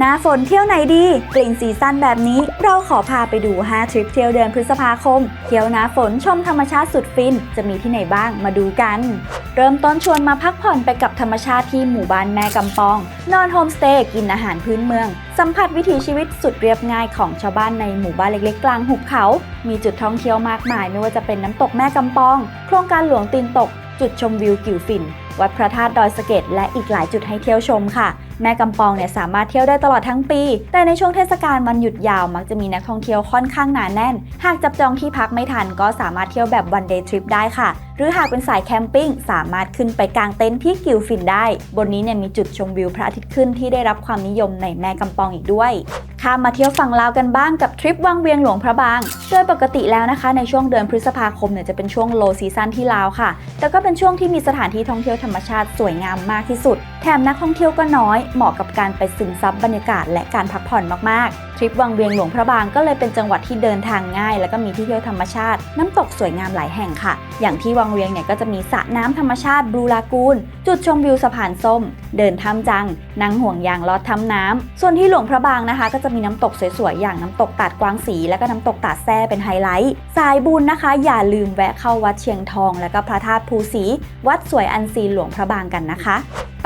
หน้าฝนเที่ยวไหนดี กลิ่นซีซั่นแบบนี้ เราขอพาไปดู 5 ทริปเที่ยวเดือนพฤษภาคม เที่ยวหน้าฝนชมธรรมชาติสุดฟิน จะมีที่ไหนบ้างมาดูกัน เริ่มต้นชวนมาพักผ่อนไปกับธรรมชาติที่หมู่บ้านแม่กำปอง นอนโฮมสเตย์กินอาหารพื้นเมือง สัมผัสวิถีชีวิตสุดเรียบง่ายของชาวบ้านในหมู่บ้านเล็กๆ กลางหุบเขา มีจุดท่องเที่ยวมากมาย ไม่ว่าจะเป็นน้ำตกแม่กำปอง โครงการหลวงตีนตก จุดชมวิวกิวฟินวัดพระธาตุดอยสะเก็ดและอีกหลายจุดให้เที่ยวชมค่ะ แม่กำปองเนี่ยสามารถเที่ยวได้ตลอดทั้งปี แต่ในช่วงเทศกาลวันหยุดยาวมักจะมีนักท่องเที่ยวค่อนข้างหนาแน่น หากจับจองที่พักไม่ทันก็สามารถเที่ยวแบบวันเดย์ทริปได้ค่ะ หรือหากเป็นสายแคมปิ้งสามารถขึ้นไปกางเต็นท์ที่กิวฟินได้ บนนี้เนี่ยมีจุดชมวิวพระอาทิตย์ขึ้นที่ได้รับความนิยมในแม่กำปองอีกด้วยข้ามมาเที่ยวฝั่งลาวกันบ้างกับทริปวังเวียงหลวงพระบาง โดยปกติแล้วนะคะ ในช่วงเดือนพฤษภาคมเนี่ยจะเป็นช่วงโลซีซันที่ลาวค่ะ แต่ก็เป็นช่วงที่มีสถานที่ท่องเที่ยวธรรมชาติสวยงามมากที่สุด แถมนักท่องเที่ยวก็น้อยเหมาะกับการไปซึมซับบรรยากาศและการพักผ่อนมากๆ ทริปวังเวียงหลวงพระบางก็เลยเป็นจังหวัดที่เดินทางง่าย แล้วก็มีที่เที่ยวธรรมชาติ น้ำตกสวยงามหลายแห่งค่ะ อย่างที่วังเวียงเนี่ยก็จะมีสระน้ำธรรมชาติบลูลากูนจุดชมวิวสะพานส้ม เดินถ้ำจังนั่งห่วงยางลอดถ้ำน้ำส่วนที่หลวงพระบางนะคะ ก็จะมีน้ำตกสวยๆอย่างน้ำตกตาดกวางสี และก็น้ำตกตาดแซ่เป็นไฮไลท์สายบุญนะคะ อย่าลืมแวะเข้าวัดเชียงทอง และก็พระธาตุภูสี วัดสวยอันซีนหลวงพระบางกันนะคะ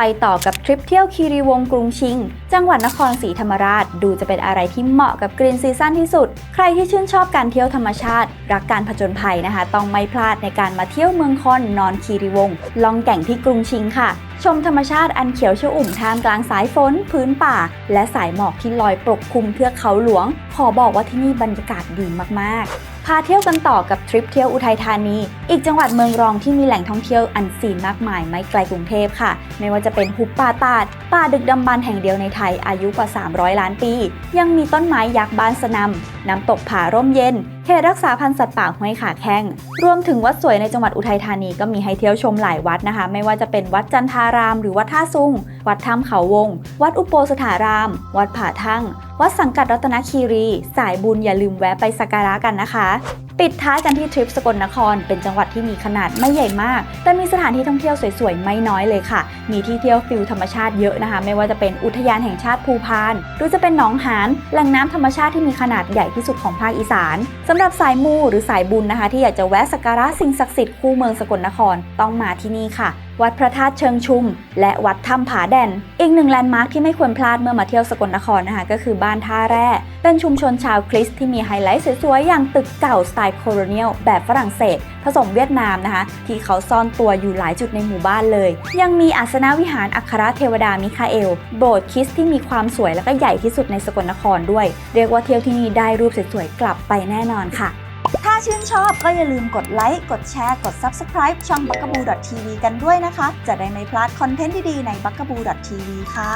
ไปต่อกับทริปเที่ยวคีรีวงกรุงชิง จังหวัดนครศรีธรรมราช ดูจะเป็นอะไรที่เหมาะกับกรีนซีซั่นที่สุด ใครที่ชื่นชอบการเที่ยวธรรมชาติ รักการผจญภัยนะคะ ต้องไม่พลาดในการมาเที่ยวเมืองคอนนอนคีรีวงลองแก่งที่กรุงชิงค่ะ ชมธรรมชาติอันเขียวชอุ่มท่ามกลางสายฝนพื้นป่า และสายหมอกที่ลอยปกคลุมเทือกเขาหลวง ขอบอกว่าที่นี่บรรยากาศดีมากๆาเที่ยวกันต่อกับทริปเที่ยวอุทัยธานี อีกจังหวัดเมืองรองที่มีแหล่งท่องเที่ยวอันซีนมากมายไม่ไกลกรุงเทพค่ะ ไม่ว่าจะเป็นหุบป่าตาด ป่าดึกดำบรรพ์แห่งเดียวในไทยอายุกว่า 300 ล้านปี ยังมีต้นไม้ยักษ์บานสนำน้ำตกผาร่มเย็นเขตรักษาพันธุ์สัตว์ป่าห้วยขาแข้ง รวมถึงวัดสวยในจังหวัดอุทัยธานีก็มีให้เที่ยวชมหลายวัดนะคะ ไม่ว่าจะเป็นวัดจันทาราม หรือวัดท่าซุง วัดถ้ำเขาวง วัดอุโปสถาราม วัดผาทั่ง วัดสังกัดรัตนคีรี สายบุญอย่าลืมแวะไปสักการะกันนะคะ ปิดท้ายกันที่ทริปสกลนคร เป็นจังหวัดที่มีขนาดไม่ใหญ่มาก แต่มีสถานที่ท่องเที่ยวสวยๆ ไม่น้อยเลยค่ะ มีที่เที่ยวฟิลธรรมชาติเยอะนะคะ ไม่ว่าจะเป็นอุทยานแห่งชาติภูพาน หรือจะเป็นหนองหานแหล่งน้ำธรรมชาติที่มีขนาดใหญ่ที่สุดของภาคอีสานสำหรับสายมูหรือสายบุญนะคะ ที่อยากจะแวะสักการะสิ่งศักดิ์สิทธิ์คู่เมืองสกลนครต้องมาที่นี่ค่ะ วัดพระธาตุเชิงชุม และวัดถ้ำผาแด่นอีกหนึ่งแลนด์มาร์คที่ไม่ควรพลาดเมื่อมาเที่ยวสกลนครนะคะ ก็คือบ้านท่าแร่ เป็นชุมชนชาวคริสต์ที่มีไฮไลท์สวยๆ อย่างตึกเก่าสไตล์โคโลเนียลแบบฝรั่งเศส ผสมเวียดนามนะคะ ที่เขาซ่อนตัวอยู่หลายจุดในหมู่บ้านเลย ยังมีอาสนวิหารอัครเทวดามิคาเอล โบสถ์คริสต์ที่มีความสวยและก็ใหญ่ที่สุดในสกลนครด้วย เรียกว่าเที่ยวที่นี่ได้รูปสวยๆกลับไปแน่นอนค่ะ ชื่นชอบก็อย่าลืมกดไลค์ กดแชร์ กด Subscribe ช่อง b u g a b o o TV กันด้วยนะคะ จะได้ไม่พลาดคอนเทนต์ดีๆใน b u g a b o o TV ค่ะ